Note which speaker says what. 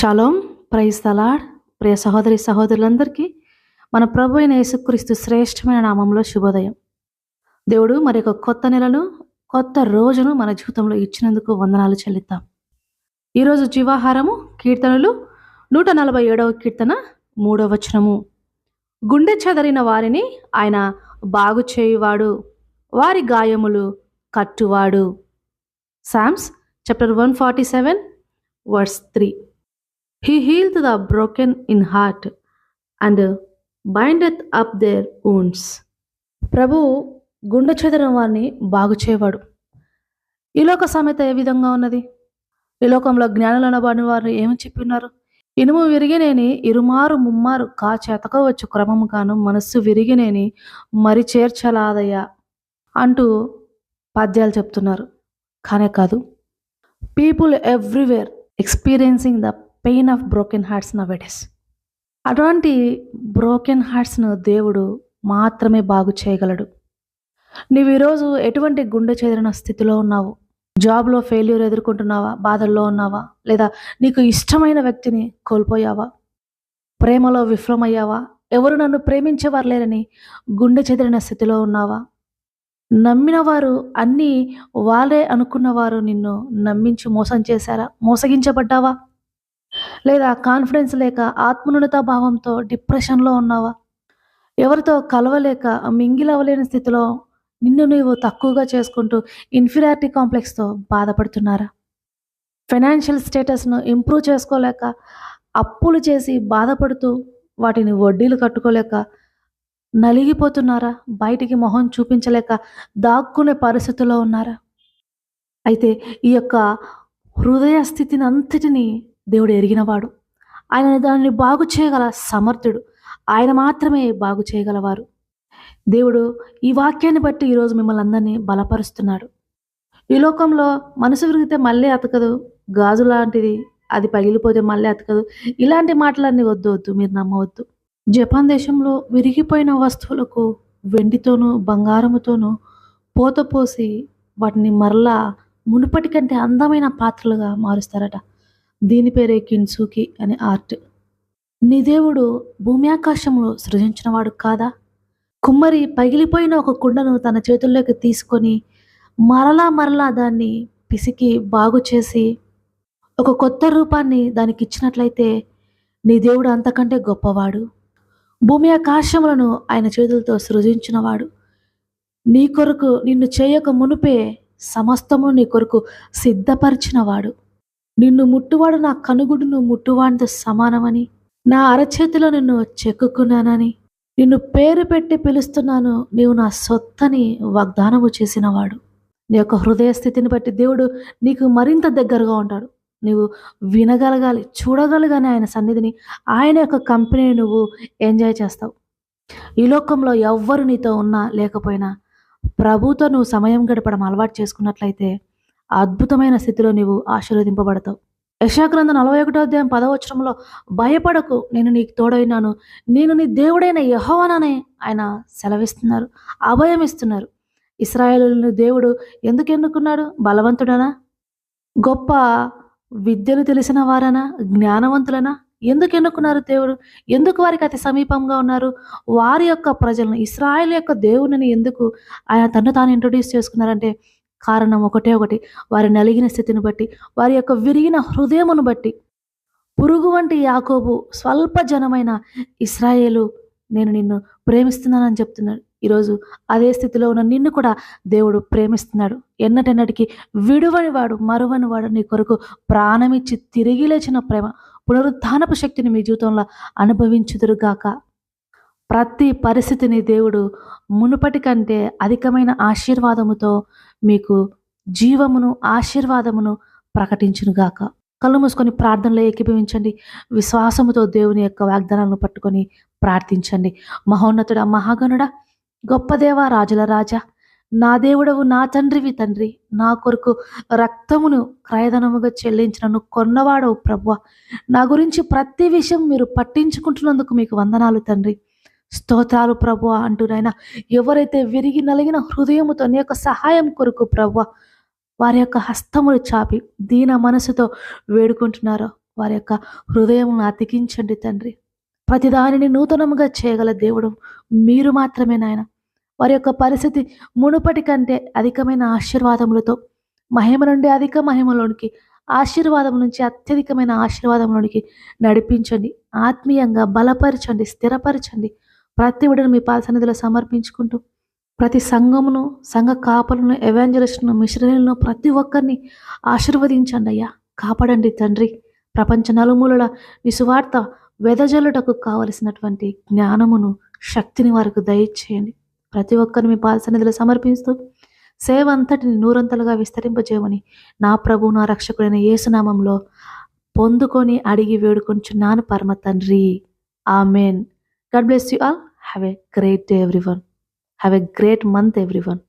Speaker 1: Shalom praise తలాడ్ ప్రియ సహోదరి సహోదరులందరికీ మన ప్రభు అయిన యేసుక్రీస్తు శ్రేష్టమైన నామంలో శుభోదయం. దేవుడు మరి ఒక కొత్త నెలను కొత్త రోజును మన జీవితంలో ఇచ్చినందుకు వందనాలు చెల్లిద్దాం. ఈరోజు జీవాహారము కీర్తనలు నూట నలభై ఏడవ కీర్తన మూడవ వచనము. గుండె చెదరిన వారిని ఆయన బాగు చేయువాడు వారి గాయములు కట్టువాడు. Psalms chapter one forty seven verse three. He healed the broken in heart and bindeth up their wounds ప్రభు గుండె చెదిరిన వారిని బాగు చేయవాడు. ఈ లోక సామెత ఏ విధంగా ఉన్నది? ఈ లోకంలో జ్ఞానులు అనబడిన వారు ఏమి చెప్పినారు? ఇనుము విరిగినేని ఇరుమారు ముమ్మారు కా చెతకవచ్చు క్రమము గాను మనస్సు విరిగినేని మరి చేర్చలాదయ్యా అంటూ పద్యాలు చెప్తున్నారు. కానే కాదు people everywhere experiencing the pain of broken hearts నవెడెస్ అటువంటి బ్రోకెన్ హార్ట్స్ను దేవుడు మాత్రమే బాగు చేయగలడు. నీవు ఈరోజు ఎటువంటి గుండె చెదిరిన స్థితిలో ఉన్నావు? జాబ్లో ఫెయిల్యూర్ ఎదుర్కొంటున్నావా? బాధల్లో ఉన్నావా? లేదా నీకు ఇష్టమైన వ్యక్తిని కోల్పోయావా? ప్రేమలో విఫలమయ్యావా? ఎవరు నన్ను ప్రేమించేవారు లేరని గుండె చెదిరిన స్థితిలో ఉన్నావా? నమ్మిన వారు అన్నీ వాళ్ళే అనుకున్నవారు నిన్ను నమ్మించి మోసం చేశారా? మోసగించబడ్డావా? లేదా కాన్ఫిడెన్స్ లేక ఆత్మనున్నత భావంతో డిప్రెషన్లో ఉన్నావా? ఎవరితో కలవలేక మింగిలవలేని స్థితిలో నిన్ను నీవు తక్కువగా చేసుకుంటూ ఇన్ఫీరియారిటీ కాంప్లెక్స్తో బాధపడుతున్నారా? ఫైనాన్షియల్ స్టేటస్ను ఇంప్రూవ్ చేసుకోలేక అప్పులు చేసి బాధపడుతూ వాటిని వడ్డీలు కట్టుకోలేక నలిగిపోతున్నారా? బయటికి మొహం చూపించలేక దాక్కునే పరిస్థితిలో ఉన్నారా? అయితే ఈ యొక్క హృదయ స్థితిని అంతటిని దేవుడు ఎరిగినవాడు. ఆయన దానిని బాగు చేయగల సమర్థుడు. ఆయన మాత్రమే బాగు చేయగలవారు. దేవుడు ఈ వాక్యాన్ని బట్టి ఈరోజు మిమ్మల్ని అందరినీ బలపరుస్తున్నాడు. ఈ లోకంలో మనసు విరిగితే మళ్ళీ అతకదు. గాజు లాంటిది అది పగిలిపోతే మళ్ళీ అతకదు. ఇలాంటి మాటలన్నీ వద్దు వద్దు మీరు నమ్మవద్దు. జపాన్ దేశంలో విరిగిపోయిన వస్తువులకు వెండితోనూ బంగారముతోనూ పోత పోసి వాటిని మరలా మునుపటి కంటే అందమైన పాత్రలుగా మారుస్తారట. దీని పేరే కిన్సూకి అనే ఆర్ట్. నీ దేవుడు భూమి ఆకాశంలో సృజించినవాడు కాదా? కుమ్మరి పగిలిపోయిన ఒక కుండను తన చేతుల్లోకి తీసుకొని మరలా మరలా దాన్ని పిసికి బాగు చేసి ఒక కొత్త రూపాన్ని దానికి ఇచ్చినట్లయితే నీ దేవుడు అంతకంటే గొప్పవాడు. భూమి ఆకాశములను ఆయన చేతులతో సృజించినవాడు. నీ కొరకు నిన్ను చేయక మునుపే సమస్తము నీ కొరకు సిద్ధపరిచినవాడు. నిన్ను ముట్టువాడు నా కనుగుడును ముట్టువాడితో సమానమని నా అరచేతిలో నిన్ను చెక్కుకున్నానని నిన్ను పేరు పెట్టి పిలుస్తున్నాను నీవు నా సొత్తని వాగ్దానము చేసినవాడు. నీ యొక్క హృదయ స్థితిని బట్టి దేవుడు నీకు మరింత దగ్గరగా ఉంటాడు. నువ్వు వినగలగాలి చూడగలగానే ఆయన సన్నిధిని ఆయన యొక్క కంపెనీని నువ్వు ఎంజాయ్ చేస్తావు. ఈ లోకంలో ఎవ్వరు నీతో ఉన్నా లేకపోయినా ప్రభుతో నువ్వు సమయం గడపడం అలవాటు చేసుకున్నట్లయితే అద్భుతమైన స్థితిలో నీవు ఆశీర్వదింపబడతావు. యశాగ్రంథం నలభై ఒకటో అధ్యాయం పదవచనంలో భయపడకు నేను నీకు తోడైనాను. నేను నీ దేవుడైన యహోవననే ఆయన సెలవిస్తున్నారు అభయం ఇస్తున్నారు ఇస్రాయేలుని దేవుడు ఎందుకు ఎన్నుకున్నాడు? బలవంతుడనా? గొప్ప విద్యను తెలిసిన వారనా? జ్ఞానవంతులనా? ఎందుకు ఎన్నుకున్నారు దేవుడు? ఎందుకు వారికి అతి సమీపంగా ఉన్నారు? వారి యొక్క ప్రజలను ఇస్రాయేల్ యొక్క దేవుని ఎందుకు ఆయన తను తాను ఇంట్రొడ్యూస్ చేసుకున్నారంటే కారణం ఒకటే ఒకటి. వారి నలిగిన స్థితిని బట్టి వారి యొక్క విరిగిన హృదయమును బట్టి. పురుగు వంటి యాకోబు స్వల్ప జనమైన ఇస్రాయేలు నేను నిన్ను ప్రేమిస్తున్నానని చెప్తున్నాడు. ఈరోజు అదే స్థితిలో ఉన్న నిన్ను కూడా దేవుడు ప్రేమిస్తున్నాడు. ఎన్నటెన్నటికి విడువని వాడు మరువని వాడు నీ కొరకు ప్రాణమిచ్చి తిరిగి లేచిన ప్రేమ పునరుద్ధానపు శక్తిని మీ జీవితంలో అనుభవించుదురుగాక. ప్రతి పరిస్థితిని దేవుడు మునుపటి కంటే అధికమైన ఆశీర్వాదముతో మీకు జీవమును ఆశీర్వాదమును ప్రకటించునుగాక. కళ్ళు మూసుకొని ప్రార్థనలో ఏకీభవించండి. విశ్వాసముతో దేవుని యొక్క వాగ్దానాలను పట్టుకొని ప్రార్థించండి. మహోన్నతుడ మహాగణుడ గొప్ప దేవా రాజుల రాజా నా దేవుడవు నా తండ్రివి తండ్రి నా కొరకు రక్తమును క్రయధనముగా చెల్లించినను కొన్నవాడవు ప్రభు నా గురించి ప్రతి విషయం మీరు పట్టించుకుంటున్నందుకు మీకు వందనాలు తండ్రి. స్తోత్రాలు ప్రభు అంటున్నాయినా. ఎవరైతే విరిగి నలిగిన హృదయముతో నీ యొక్క సహాయం కొరకు ప్రభు వారి యొక్క హస్తములు చాపి దీన మనసుతో వేడుకుంటున్నారో వారి యొక్క హృదయమును అతికించండి తండ్రి. ప్రతిదానిని నూతనముగా చేయగల దేవుడు మీరు మాత్రమే నాయన. వారి యొక్క పరిస్థితి మునుపటి కంటే అధికమైన ఆశీర్వాదములతో మహిమ నుండి అధిక మహిమలోనికి ఆశీర్వాదం నుంచి అత్యధికమైన ఆశీర్వాదంలోనికి నడిపించండి. ఆత్మీయంగా బలపరచండి స్థిరపరచండి. ప్రతి విడను మీ పాద సన్నిధిలో సమర్పించుకుంటూ ప్రతి సంఘమును సంఘ కాపలను ఎవాంజలిస్టును మిషనరీలను ప్రతి ఒక్కరిని ఆశీర్వదించండి అయ్యా. కాపాడండి తండ్రి. ప్రపంచ నలుమూలల నిస్వార్థ సువార్త వెదజల్లుటకు కావలసినటువంటి జ్ఞానమును శక్తిని వారికి దయచేయండి. ప్రతి ఒక్కరిని మీ పాద సన్నిధిలో సమర్పిస్తూ సేవ అంతటిని నూరంతలుగా విస్తరింపజేయమని నా ప్రభు నా రక్షకుడైన యేసునామంలో పొందుకొని అడిగి వేడుకొంచున్నాను పరమ తండ్రి. Amen. God bless you all. Have a great day, everyone. Have a great month, everyone.